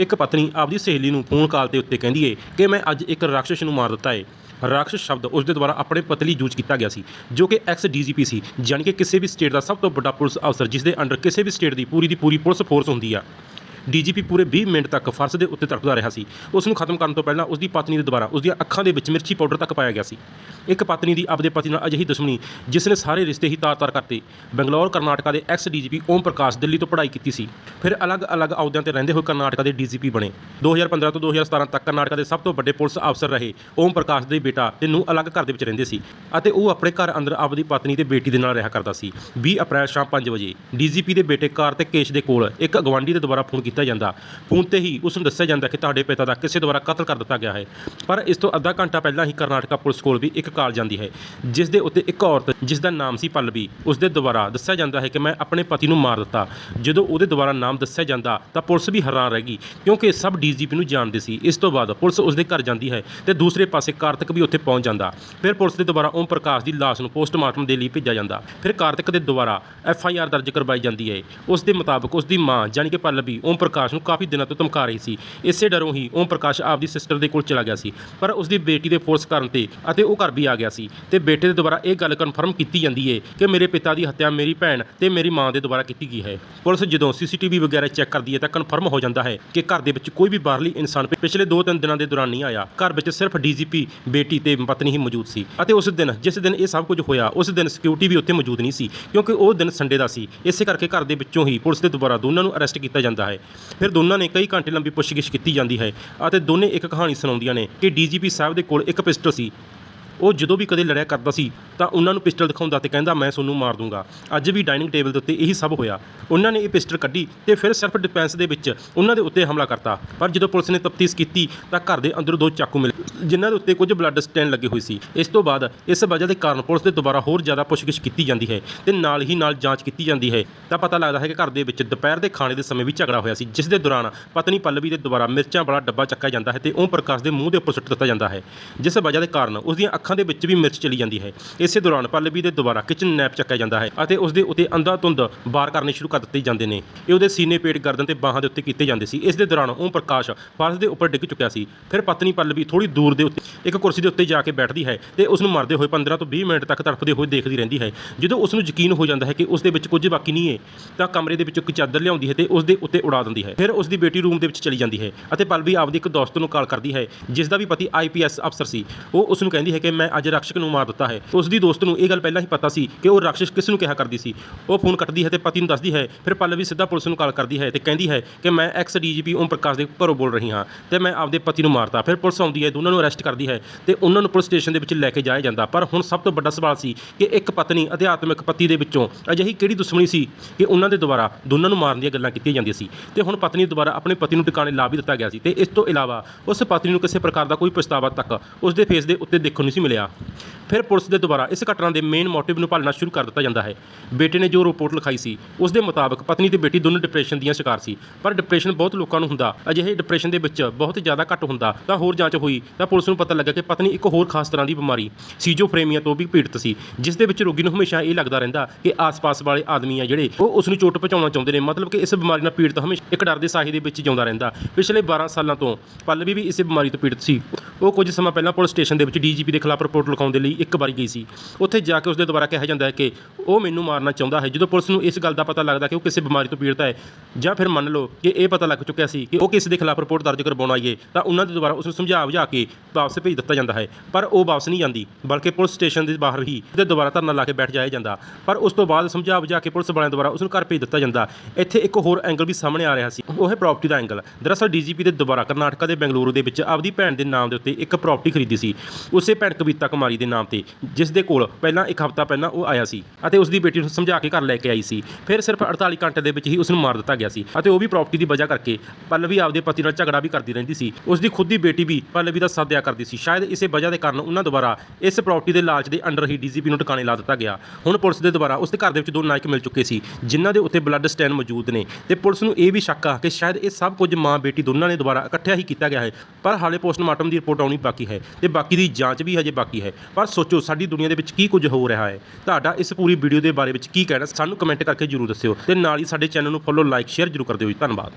ਇੱਕ ਪਤਨੀ ਆਪਦੀ ਸਹੇਲੀ ਨੂੰ ਫੋਨ ਕਾਲ ਦੇ ਉੱਤੇ ਕਹਿੰਦੀ ਏ ਕਿ ਮੈਂ ਅੱਜ ਇੱਕ ਰਾਖਸ਼ ਨੂੰ ਮਾਰ ਦਿੱਤਾ ਏ। ਰਾਖਸ਼ ਸ਼ਬਦ ਉਸ ਦੇ ਦੁਆਰਾ ਆਪਣੇ ਪਤਲੀ ਯੂਜ਼ ਕੀਤਾ ਗਿਆ ਸੀ, ਜੋ ਕਿ ਐਕਸ ਡੀਜੀਪੀ ਸੀ ਯਾਨੀ ਕਿ ਕਿਸੇ ਵੀ ਸਟੇਟ ਦਾ ਸਭ ਤੋਂ ਵੱਡਾ ਪੁਲਿਸ ਅਫਸਰ ਜਿਸ ਦੇ ਅੰਡਰ ਕਿਸੇ ਵੀ ਸਟੇਟ ਦੀ ਪੂਰੀ ਦੀ ਪੂਰੀ ਪੁਲਿਸ ਫੋਰਸ ਹੁੰਦੀ ਆ। ਡੀਜੀਪੀ ਪੂਰੇ 20 ਮਿੰਟ ਤੱਕ ਫਰਸ਼ ਦੇ ਉੱਤੇ ਤੜਪਦਾ ਰਿਹਾ ਸੀ। ਉਸ ਨੂੰ ਖਤਮ ਕਰਨ ਤੋਂ ਪਹਿਲਾਂ ਉਸ ਦੀ ਪਤਨੀ ਦੇ ਦੁਆਰਾ ਉਸ ਦੀਆਂ ਅੱਖਾਂ ਦੇ ਵਿੱਚ ਮਿਰਚੀ ਪਾਊਡਰ ਤੱਕ ਪਾਇਆ ਗਿਆ ਸੀ। ਇੱਕ ਪਤਨੀ ਦੀ ਆਪਦੇ ਪਤੀ ਨਾਲ ਅਜਿਹੀ ਦੁਸ਼ਮਣੀ, ਜਿਸ ਨੇ ਸਾਰੇ ਰਿਸ਼ਤੇ ਹੀ ਤਾਰ-ਤਾਰ ਕਰਤੇ। ਬੰਗਲੌਰ, ਕਰਨਾਟਕਾ ਦੇ ਐਕਸ ਡੀਜੀਪੀ ਓਮ ਪ੍ਰਕਾਸ਼ ਦਿੱਲੀ ਤੋਂ ਪੜ੍ਹਾਈ ਕੀਤੀ ਸੀ। ਫਿਰ ਅਲੱਗ-ਅਲੱਗ ਅਹੁਦਿਆਂ ਤੇ ਰਹਿੰਦੇ ਹੋਏ ਕਰਨਾਟਕਾ ਦੇ ਡੀਜੀਪੀ ਬਣੇ। 2015 ਤੋਂ 2017 ਤੱਕ ਕਰਨਾਟਕਾ ਦੇ ਸਭ ਤੋਂ ਵੱਡੇ ਪੁਲਿਸ ਅਫਸਰ ਰਹੇ ਓਮ ਪ੍ਰਕਾਸ਼ ਦੇ ਬੇਟਾ ਤੇ ਨੂੰ ਅਲੱਗ ਘਰ ਦੇ ਵਿੱਚ ਰਹਿੰਦੇ ਸੀ ਅਤੇ ਉਹ ਆਪਣੇ ਘਰ ਅੰਦਰ ਆਪਦੀ ਪਤਨੀ ਤੇ ਬੇਟੀ ਦੇ ਨਾਲ ਰਿਹਾ ਕਰਦਾ ਸੀ। 20 ਅਪ੍ਰੈਲ ਸ਼ਾਮ 5 ਵਜੇ ਡੀਜੀਪੀ ਦੇ ਬੇਟੇ ਕਾਰ ਕਾਰਤਿਕ ਕੇਸ਼ ਦੇ ਕੋਲ ਇੱਕ ਗਵਾਂਢੀ ਦੇ ਦੁਆਰਾ ਫੋਨ ਕੀਤਾ ਜਾਂਦਾ। ਫੋਨ ਤੇ ਹੀ ਉਸ ਨੂੰ ਦੱਸਿਆ ਜਾਂਦਾ ਕਿ ਤੁਹਾਡੇ ਪਿਤਾ ਦਾ ਕਿਸੇ ਦੁਆਰਾ ਕਤਲ ਕਰ ਦਿੱਤਾ ਗਿਆ ਹੈ। ਪਰ ਇਸ ਤੋਂ ਅੱਧਾ ਘੰਟਾ ਪਹਿਲਾਂ ਹੀ ਕਰਨਾਟਕਾ ਪੁਲਿਸ ਕੋਲ ਵੀ ਇੱਕ ਕਾਲ ਜਾਂਦੀ ਹੈ ਜਿਸ ਦੇ ਉੱਤੇ ਇੱਕ ਔਰਤ ਜਿਸ ਦਾ ਨਾਮ ਸੀ ਪੱਲਵੀ ਉਸ ਦੇ ਦੁਆਰਾ ਦੱਸਿਆ ਜਾਂਦਾ ਹੈ ਕਿ ਮੈਂ ਆਪਣੇ ਪਤੀ ਨੂੰ ਮਾਰ ਦਿੱਤਾ। ਜਦੋਂ ਉਹਦੇ ਦੁਆਰਾ ਨਾਮ ਦੱਸਿਆ ਜਾਂਦਾ ਤਾਂ ਪੁਲਿਸ ਵੀ ਹੈਰਾਨ ਰਹਿ ਗਈ, ਕਿਉਂਕਿ ਸਭ ਡੀਜੀਪੀ ਨੂੰ ਜਾਣਦੇ ਸੀ। ਇਸ ਤੋਂ ਬਾਅਦ ਪੁਲਿਸ ਉਸ ਦੇ ਘਰ ਜਾਂਦੀ ਹੈ ਤੇ ਦੂਸਰੇ ਪਾਸੇ ਕਾਰਤਿਕ ਵੀ ਉੱਥੇ ਪਹੁੰਚ ਜਾਂਦਾ। ਫਿਰ ਪੁਲਿਸ ਦੇ ਦੁਆਰਾ ਓਮ ਪ੍ਰਕਾਸ਼ ਦੀ ਲਾਸ਼ ਨੂੰ ਪੋਸਟਮਾਰਟਮ ਦੇ ਲਈ ਭੇਜਿਆ ਜਾਂਦਾ। ਫਿਰ ਕਾਰਤਿਕ ਦੇ ਦੁਆਰਾ ਐਫ ਆਈ ਆਰ ਦਰਜ ਕਰਵਾਈ ਜਾਂਦੀ ਹੈ। ਉਸ ਦੇ ਮੁਤਾਬਕ ਉਸ ਦੀ ਮਾਂ ਜਾਨੀ ਕਿ ਪੱਲਵੀ, ਓਮ ਪ੍ਰਕਾਸ਼ ਨੂੰ ਕਾਫੀ ਦਿਨਾਂ ਤੋਂ ਧਮਕਾ ਰਹੀ ਸੀ। ਇਸੇ ਡਰੋਂ ਹੀ ਓਮ ਪ੍ਰਕਾਸ਼ ਆਪਦੀ ਸਿਸਟਰ ਦੇ ਕੋਲ ਚਲਾ ਗਿਆ ਸੀ। ਪਰ ਉਸ ਦੀ ਬੇਟੀ ਦੇ ਫੋਰਸ ਕਰਨ ਤੇ ਅਤੇ ਉਹ ਘਰ ਵੀ ਆ ਗਿਆ ਸੀ ਤੇ ਬੇਟੇ ਦੇ ਦੁਆਰਾ ਇਹ ਗੱਲ ਕਨਫਰਮ ਕੀਤੀ ਜਾਂਦੀ ਹੈ ਕਿ ਮੇਰੇ ਪਿਤਾ ਦੀ ਹੱਤਿਆ ਮੇਰੀ ਭੈਣ ਤੇ ਮੇਰੀ ਮਾਂ ਦੇ ਦੁਆਰਾ ਕੀਤੀ ਗਈ ਹੈ। ਪੁਲਿਸ ਜਦੋਂ ਸੀਸੀਟੀਵੀ ਵਗੈਰਾ ਚੈੱਕ ਕਰਦੀ ਹੈ ਤਾਂ ਕਨਫਰਮ ਹੋ ਜਾਂਦਾ ਹੈ ਕਿ ਘਰ ਦੇ ਵਿੱਚ ਕੋਈ ਵੀ ਬਾਹਰਲੀ ਇਨਸਾਨ ਪਿਛਲੇ 2-3 ਦਿਨਾਂ ਦੇ ਦੌਰਾਨ ਨਹੀਂ ਆਇਆ। ਘਰ ਵਿੱਚ ਸਿਰਫ ਡੀਜੀਪੀ ਬੇਟੀ ਤੇ ਪਤਨੀ ਹੀ ਮੌਜੂਦ ਸੀ ਅਤੇ ਉਸ ਦਿਨ, ਜਿਸ ਦਿਨ ਇਹ ਸਭ ਕੁਝ ਹੋਇਆ, ਉਸ ਦਿਨ ਸਿਕਿਉਰਿਟੀ ਵੀ ਉੱਥੇ ਮੌਜੂਦ ਨਹੀਂ ਸੀ ਕਿਉਂਕਿ ਉਹ ਦਿਨ ਸੰਡੇ ਦਾ ਸੀ। ਇਸੇ ਕਰਕੇ ਘਰ ਦੇ ਵਿੱਚੋਂ ਹੀ ਪੁਲਿਸ ਦੇ ਦੁਆਰਾ ਦੋਨਾਂ ਨੂੰ ਅਰੈਸਟ ਕੀਤਾ ਜਾਂਦਾ ਹੈ। ਫਿਰ ਦੋਨਾਂ ਨੇ ਕਈ ਘੰਟੇ ਲੰਬੀ ਪੁੱਛਗਿੱਛ ਕੀਤੀ ਜਾਂਦੀ ਹੈ ਅਤੇ ਦੋਨੇ ਇੱਕ ਕਹਾਣੀ ਸੁਣਾਉਂਦੀਆਂ ਨੇ ਕਿ ਡੀਜੀਪੀ ਸਾਹਿਬ ਦੇ ਕੋਲ ਇੱਕ ਪਿਸਟਲ ਸੀ। ਉਹ ਜਦੋਂ ਵੀ ਕਦੇ ਲੜਿਆ ਕਰਦਾ ਸੀ ਤਾਂ ਉਹਨਾਂ ਨੂੰ ਪਿਸਟਲ ਦਿਖਾਉਂਦਾ ਤੇ ਕਹਿੰਦਾ, ਮੈਂ ਤੁਹਾਨੂੰ ਮਾਰ ਦੂੰਗਾ। ਅੱਜ ਵੀ ਡਾਈਨਿੰਗ ਟੇਬਲ ਦੇ ਉੱਤੇ ਇਹੀ ਸਭ ਹੋਇਆ। ਉਹਨਾਂ ਨੇ ਇਹ ਪਿਸਟਲ ਕੱਢੀ ਤੇ ਫਿਰ ਸਿਰਫ ਡਿਫੈਂਸ ਦੇ ਵਿੱਚ ਉਹਨਾਂ ਦੇ ਉੱਤੇ ਹਮਲਾ ਕਰਤਾ। ਪਰ ਜਦੋਂ ਪੁਲਿਸ ਨੇ ਤਫਤੀਸ਼ ਕੀਤੀ, ਤਾਂ ਘਰ ਦੇ ਅੰਦਰੋਂ ਦੋ ਚਾਕੂ ਮਿਲੇ, ਜਿਨ੍ਹਾਂ ਦੇ ਉੱਤੇ ਕੁਝ ਬਲੱਡ ਸਟੈਨ ਲੱਗੇ ਹੋਏ ਸੀ। ਇਸ ਤੋਂ ਬਾਅਦ ਇਸ ਵਜ੍ਹਾ ਦੇ ਕਾਰਨ ਪੁਲਿਸ ਦੇ ਦੁਬਾਰਾ ਹੋਰ ਜ਼ਿਆਦਾ ਪੁੱਛਗਿੱਛ ਕੀਤੀ ਜਾਂਦੀ ਹੈ ਤੇ ਨਾਲ ਹੀ ਨਾਲ ਜਾਂਚ ਕੀਤੀ ਜਾਂਦੀ ਹੈ। ਤਾਂ ਪਤਾ ਲੱਗਦਾ ਹੈ ਕਿ ਘਰ ਦੇ ਵਿੱਚ ਦੁਪਹਿਰ ਦੇ ਖਾਣੇ ਦੇ ਸਮੇਂ ਵੀ ਝਗੜਾ ਹੋਇਆ ਸੀ, ਜਿਸ ਦੇ ਦੌਰਾਨ ਪਤਨੀ ਪੱਲਵੀ ਦੇ ਦੁਆਰਾ ਮਿਰਚਾਂ ਵਾਲਾ ਡੱਬਾ ਚੱਕਿਆ ਜਾਂਦਾ ਹੈ ਤੇ ਓਮ ਪ੍ਰਕਾਸ਼ ਦੇ ਮੂੰਹ ਦੇ ਉੱਪਰ ਸੁੱਟ ਦਿੱਤਾ ਜਾਂਦਾ ਹੈ। ਜਿਸ ਵਜ੍ਹਾ ਦੇ ਕਾਰਨ ਉਸ ਦੀਆਂ ਅੱਖਾਂ ਦੇ ਵਿੱਚ ਵੀ ਮਿਰਚ ਚਲੀ ਜਾਂਦੀ ਹੈ। ਇਸ ਇਸੇ ਦੌਰਾਨ ਪੱਲਵੀ ਦੇ ਦੁਆਰਾ ਕਿਚਨ ਨੈਪ ਚੱਕਿਆ ਜਾਂਦਾ ਹੈ ਅਤੇ ਉਸ ਦੇ ਉੱਤੇ ਅੰਧਾਧੁੰਦ ਵਾਰ ਕਰਨੇ ਸ਼ੁਰੂ ਕਰ ਦਿੱਤੇ ਜਾਂਦੇ ਨੇ। ਇਹ ਉਹਦੇ ਸੀਨੇ ਪੇਟ ਗਰਦਨ ਤੇ ਬਾਹਾਂ ਦੇ ਉੱਤੇ ਕੀਤੇ ਜਾਂਦੇ ਸੀ। ਇਸ ਦੇ ਦੌਰਾਨ ਓਮ ਪ੍ਰਕਾਸ਼ ਫਰਸ਼ ਦੇ ਉੱਪਰ ਡਿੱਗ ਚੁੱਕਿਆ ਸੀ। ਫਿਰ ਪਤਨੀ ਪੱਲਵੀ ਥੋੜੀ ਦੂਰ ਦੇ ਉੱਤੇ ਇੱਕ ਕੁਰਸੀ ਦੇ ਉੱਤੇ ਜਾ ਕੇ ਬੈਠਦੀ ਹੈ ਤੇ ਉਸ ਨੂੰ ਮਰਦੇ ਹੋਏ 15 ਤੋਂ 20 ਮਿੰਟ ਤੱਕ ਤੜਫਦੇ ਹੋਏ ਦੇਖਦੀ ਰਹਿੰਦੀ ਹੈ। ਜਦੋਂ ਉਸ ਨੂੰ ਯਕੀਨ ਹੋ ਜਾਂਦਾ ਹੈ ਕਿ ਉਸ ਦੇ ਵਿੱਚ ਕੁਝ ਬਾਕੀ ਨਹੀਂ ਹੈ, ਤਾਂ ਕਮਰੇ ਦੇ ਵਿੱਚੋਂ ਇੱਕ ਚਾਦਰ ਲਿਆਉਂਦੀ ਹੈ ਤੇ ਉਸ ਦੇ ਉੱਤੇ ਉਡਾ ਦਿੰਦੀ ਹੈ। ਫਿਰ ਉਸ ਦੀ ਬੇਟੀ ਰੂਮ ਦੇ ਵਿੱਚ ਚਲੀ ਜਾਂਦੀ ਹੈ ਅਤੇ ਪਲਵੀ ਆਪਦੀ ਇੱਕ ਦੋਸਤ ਨੂੰ ਕਾਲ ਕਰਦੀ ਹੈ ਜਿਸ ਦਾ ਵੀ ਪਤੀ ਆਈਪੀਐਸ ਅਫਸਰ ਸੀ। ਉਹ ਉਸ ਨੂੰ ਕਹਿੰਦੀ ਹੈ ਕਿ ਮੈਂ ਅੱਜ ਰਕਸ਼ਕ ਨੂੰ ਮਾਰ ਦਿੱਤਾ ਹੈ। ਉਸ ਦੀ ਦੋਸਤ ਨੂੰ ਇਹ ਗੱਲ ਪਹਿਲਾਂ ਹੀ ਪਤਾ ਸੀ ਕਿ ਉਹ ਰਾਖਸ਼ ਕਿਸ ਨੂੰ ਕਿਹਾ ਕਰਦੀ ਸੀ। ਉਹ ਫੋਨ ਕੱਟਦੀ ਹੈ ਤੇ ਪਤੀ ਨੂੰ ਦੱਸਦੀ ਹੈ, ਫਿਰ ਪੱਲਵੀ ਸਿੱਧਾ ਪੁਲਿਸ ਨੂੰ ਕਾਲ ਕਰਦੀ ਹੈ ਤੇ ਕਹਿੰਦੀ ਹੈ ਕਿ ਮੈਂ ਐਕਸ ਡੀਜੀਪੀ ਓਮ ਪ੍ਰਕਾਸ਼ ਦੇ ਘਰੋਂ ਬੋਲ ਰਹੀ ਹਾਂ ਤੇ ਮੈਂ ਆਪਦੇ ਪਤੀ ਨੂੰ ਮਾਰਤਾ ਫਿਰ ਪੁਲਿਸ ਆਉਂਦੀ ਹੈ, ਦੋਨਾਂ ਨੂੰ ਅਰੈਸਟ ਕਰਦੀ ਹੈ ਤੇ ਉਹਨਾਂ ਨੂੰ ਪੁਲਿਸ ਸਟੇਸ਼ਨ ਦੇ ਵਿੱਚ ਲੈ ਕੇ ਜਾਇਆ ਜਾਂਦਾ। ਪਰ ਹੁਣ ਸਭ ਤੋਂ ਵੱਡਾ ਸਵਾਲ ਸੀ ਕਿ ਇੱਕ ਪਤਨੀ, ਅਧਿਆਤਮਿਕ ਪਤੀ ਦੇ ਵਿੱਚੋਂ ਅਜਿਹੀ ਕਿਹੜੀ ਦੁਸ਼ਮਣੀ ਸੀ ਕਿ ਉਹਨਾਂ ਦੇ ਦੁਆਰਾ ਦੋਨਾਂ ਨੂੰ ਮਾਰਨ ਦੀਆਂ ਗੱਲਾਂ ਕੀਤੀਆਂ ਜਾਂਦੀਆਂ ਸੀ? ਤੇ ਹੁਣ ਪਤਨੀ ਦੁਆਰਾ ਆਪਣੇ ਪਤੀ ਨੂੰ ਟਿਕਾਣੇ ਲਾ ਵੀ ਦਿੱਤਾ ਗਿਆ ਸੀ ਤੇ ਇਸ ਤੋਂ ਇਲਾਵਾ ਉਸ ਪਤਨੀ ਨੂੰ ਕਿਸੇ ਪ੍ਰਕਾਰ ਦਾ ਕੋਈ ਪਛਤਾਵਾ ਤੱਕ ਉਸ ਦੇ ਫੇਸ ਦੇ ਉੱਤੇ ਦੇਖਣ ਨਹੀਂ ਸੀ ਮਿਲਿਆ। ਫਿਰ ਪੁਲਿਸ ਦੇ ਦੁਆਰਾ ਇਸ ਘਟਨਾ ਦੇ ਮੇਨ ਮੋਟਿਵ ਨੂੰ ਭਾਲਣਾ ਸ਼ੁਰੂ ਕਰ ਦਿੱਤਾ ਜਾਂਦਾ ਹੈ। ਬੇਟੇ ਨੇ ਜੋ ਰਿਪੋਰਟ ਲਿਖਾਈ ਸੀ, ਉਸ ਦੇ ਮੁਤਾਬਕ ਪਤਨੀ ਤੇ ਬੇਟੀ ਦੋਨੋਂ ਡਿਪਰੈਸ਼ਨ ਦੀਆਂ ਸ਼ਿਕਾਰ ਸੀ। ਪਰ ਡਿਪਰੈਸ਼ਨ ਬਹੁਤ ਲੋਕਾਂ ਨੂੰ ਹੁੰਦਾ, ਅਜਿਹੇ ਡਿਪਰੈਸ਼ਨ ਦੇ ਵਿੱਚ ਬਹੁਤ ਜ਼ਿਆਦਾ ਘੱਟ ਹੁੰਦਾ, ਤਾਂ ਹੋਰ ਜਾਂਚ ਹੋਈ, ਤਾਂ ਪੁਲਿਸ ਨੂੰ ਪਤਾ ਲੱਗਾ ਕਿ ਪਤਨੀ ਇੱਕ ਹੋਰ ਖਾਸ ਤਰ੍ਹਾਂ ਦੀ ਬਿਮਾਰੀ ਸੀਜੋਫਰੇਮੀਆ ਤੋਂ ਵੀ ਪੀੜਤ ਸੀ, ਜਿਸ ਦੇ ਵਿੱਚ ਰੋਗੀ ਨੂੰ ਹਮੇਸ਼ਾ ਇਹ ਲੱਗਦਾ ਰਹਿੰਦਾ ਕਿ ਆਸ-ਪਾਸ ਵਾਲੇ ਆਦਮੀ ਆ ਜਿਹੜੇ, ਉਹ ਉਸ ਨੂੰ ਚੋਟ ਪਹੁੰਚਾਉਣਾ ਚਾਹੁੰਦੇ ਨੇ, ਮਤਲਬ ਕਿ ਇਸ ਬਿਮਾਰੀ ਨਾਲ ਪੀੜਤ ਹਮੇਸ਼ਾ ਇੱਕ ਡਰ ਦੇ ਸਾਹੇ ਦੇ ਵਿੱਚ ਜਿਉਂਦਾ ਰਹਿੰਦਾ। ਪਿਛਲੇ 12 ਸਾਲਾਂ ਤੋਂ ਪੱਲਵੀ ਵੀ ਇਸੇ ਬਿਮਾਰੀ ਤੋਂ ਪੀੜਤ ਸੀ। ਉਹ ਕੁਝ ਸਮਾਂ ਪਹਿਲਾਂ ਪੁਲਿਸ ਸਟੇਸ਼ਨ ਦੇ ਵਿੱਚ ਡੀਜੀਪੀ ਦੇ ਖਿਲਾਫ ਰਿਪੋਰਟ ਲਿਖਾਉਣ ਦੇ ਲਈ ਇੱਕ ਵਾਰੀ ਗਈ ਸੀ। ਉੱਥੇ ਜਾ ਕੇ ਉਸਦੇ ਦੁਆਰਾ ਕਿਹਾ ਜਾਂਦਾ ਹੈ ਕਿ ਉਹ ਮੈਨੂੰ ਮਾਰਨਾ ਚਾਹੁੰਦਾ ਹੈ। ਜਦੋਂ ਪੁਲਿਸ ਨੂੰ ਇਸ ਗੱਲ ਦਾ ਪਤਾ ਲੱਗਦਾ ਕਿ ਉਹ ਕਿਸੇ ਬਿਮਾਰੀ ਤੋਂ ਪੀੜਤ ਹੈ ਜਾਂ ਫਿਰ ਮੰਨ ਲਓ ਕਿ ਇਹ ਪਤਾ ਲੱਗ ਚੁੱਕਿਆ ਸੀ ਕਿ ਉਹ ਕਿਸੇ ਦੇ ਖਿਲਾਫ ਰਿਪੋਰਟ ਦਰਜ ਕਰਵਾਉਣ ਆਈਏ ਤਾਂ ਉਹਨਾਂ ਦੇ ਦੁਆਰਾ ਉਸ ਨੂੰ ਸਮਝਾ ਬੁਝਾ ਕੇ ਵਾਪਸ ਭੇਜ ਦਿੱਤਾ ਜਾਂਦਾ ਹੈ। ਪਰ ਉਹ ਵਾਪਸ ਨਹੀਂ ਜਾਂਦੀ, ਬਲਕਿ ਪੁਲਿਸ ਸਟੇਸ਼ਨ ਦੇ ਬਾਹਰ ਹੀ ਉਹਦੇ ਦੁਬਾਰਾ ਧਰਨਾ ਲਾ ਕੇ ਬੈਠ ਜਾਇਆ ਜਾਂਦਾ। ਪਰ ਉਸ ਤੋਂ ਬਾਅਦ ਸਮਝਾ ਬੁਝਾ ਕੇ ਪੁਲਿਸ ਵਾਲਿਆਂ ਦੁਆਰਾ ਉਸ ਨੂੰ ਘਰ ਭੇਜ ਦਿੱਤਾ ਜਾਂਦਾ। ਇੱਥੇ ਇੱਕ ਹੋਰ ਐਂਗਲ ਵੀ ਸਾਹਮਣੇ ਆ ਰਿਹਾ ਸੀ। ਉਹ ਹੈ ਪ੍ਰਾਪਰਟੀ ਦਾ ਐਂਗਲ। ਦਰਅਸਲ ਡੀਜੀਪੀ ਦੇ ਦੁਆਰਾ ਕਰਨਾਟਕਾ ਦੇ ਬੈਂਗਲੁਰੂ ਦੇ ਵਿੱਚ ਆਪਦੀ ਭੈਣ ਦੇ ਨਾਮ ਦੇ ਉੱਤੇ ਇੱਕ ਪ੍ਰਾਪਰਟੀ ਖਰੀਦੀ ਸੀ। ਉਸੇ ਭੈਣ ਕਵਿਤਾ ਕੁਮਾਰੀ ਦੇ ਨਾਮ ਤੇ, ਜਿਸ ਦੇ ਕੋਲ ਪਹਿਲਾਂ ਇੱਕ ਹਫ਼ਤਾ ਪਹਿਲਾਂ ਉਹ ਆਇਆ ਸੀ ਅਤੇ ਉਸ ਦੀ ਬੇਟੀ ਨੂੰ ਸਮਝਾ ਕੇ ਘਰ ਲੈ ਕੇ ਆਈ ਸੀ। ਫਿਰ ਸਿਰਫ 48 ਘੰਟੇ ਦੇ ਵਿੱਚ ਹੀ ਉਸ ਨੂੰ ਮਾਰ ਦਿੱਤਾ ਗਿਆ ਸੀ ਅਤੇ ਉਹ ਵੀ ਪ੍ਰਾਪਰਟੀ ਦੀ ਵਜ੍ਹਾ ਕਰਕੇ ਪੱਲਵੀ ਆਪਦੇ ਪਤੀ ਨਾਲ ਝਗੜਾ ਵੀ ਕਰਦੀ ਰਹਿੰਦੀ ਸੀ। ਉਸ ਦੀ ਖੁਦ ਦੀ ਬੇਟੀ ਵੀ ਪੱਲਵੀ ਦਾ ਸਾਥ ਦਿਆ ਕਰਦੀ ਸੀ। ਸ਼ਾਇਦ ਇਸੇ ਵਜ੍ਹਾ ਦੇ ਕਾਰਨ ਉਹਨਾਂ ਦੁਆਰਾ ਇਸ ਪ੍ਰਾਪਰਟੀ ਦੇ ਲਾਲਚ ਦੇ ਅੰਡਰ ਹੀ ਡੀਜੀਪੀ ਨੂੰ ਟਿਕਾਣੇ ਲਾ ਦਿੱਤਾ ਗਿਆ। ਹੁਣ ਪੁਲਿਸ ਦੇ ਦੁਆਰਾ ਉਸ ਦੇ ਘਰ ਦੇ ਵਿੱਚ ਦੋ ਨਾਇਕ ਮਿਲ ਚੁੱਕੇ ਸੀ, ਜਿਨ੍ਹਾਂ ਦੇ ਉੱਤੇ ਬਲੱਡ ਸਟੈਨ ਮੌਜੂਦ ਨੇ। ਤੇ ਪੁਲਿਸ ਨੂੰ ਇਹ ਵੀ ਸ਼ੱਕ ਆ ਕਿ ਸ਼ਾਇਦ ਇਹ ਸਭ ਕੁਝ ਮਾਂ ਬੇਟੀ ਦੋਨਾਂ ਨੇ ਦੁਆਰਾ ਇਕੱਠਿਆ ਹੀ ਕੀਤਾ ਗਿਆ ਹੈ। ਪਰ ਹਾਲੇ ਪੋਸਟਮਾਰਟਮ ਦੀ ਰਿਪੋਰਟ ਆਉਣੀ ਬਾਕੀ ਹੈ ਤੇ ਬਾਕੀ ਦੀ ਜਾਂਚ ਵੀ ਹਜੇ ਬਾਕੀ ਹੈ। ਪਰ ਸੋਚੋ, ਸਾਡੀ ਦੁਨੀਆ ਦੇ ਵਿੱਚ ਕੀ ਕੁਝ ਹੋ ਰਿਹਾ ਹੈ? ਤੁਹਾਡਾ ਇਸ ਪੂਰੀ ਵੀਡੀਓ ਦੇ ਬਾਰੇ ਵਿੱਚ ਕੀ ਕਹਿਣਾ ਸਾਨੂੰ ਕਮੈਂਟ ਕਰਕੇ ਜਰੂਰ ਦੱਸਿਓ ਤੇ ਨਾਲ ਹੀ ਸਾਡੇ ਚੈਨਲ ਨੂੰ ਫੋਲੋ, ਲਾਈਕ, ਸ਼ੇਅਰ ਜਰੂਰ ਕਰ ਦਿਓ ਜੀ। ਧੰਨਵਾਦ।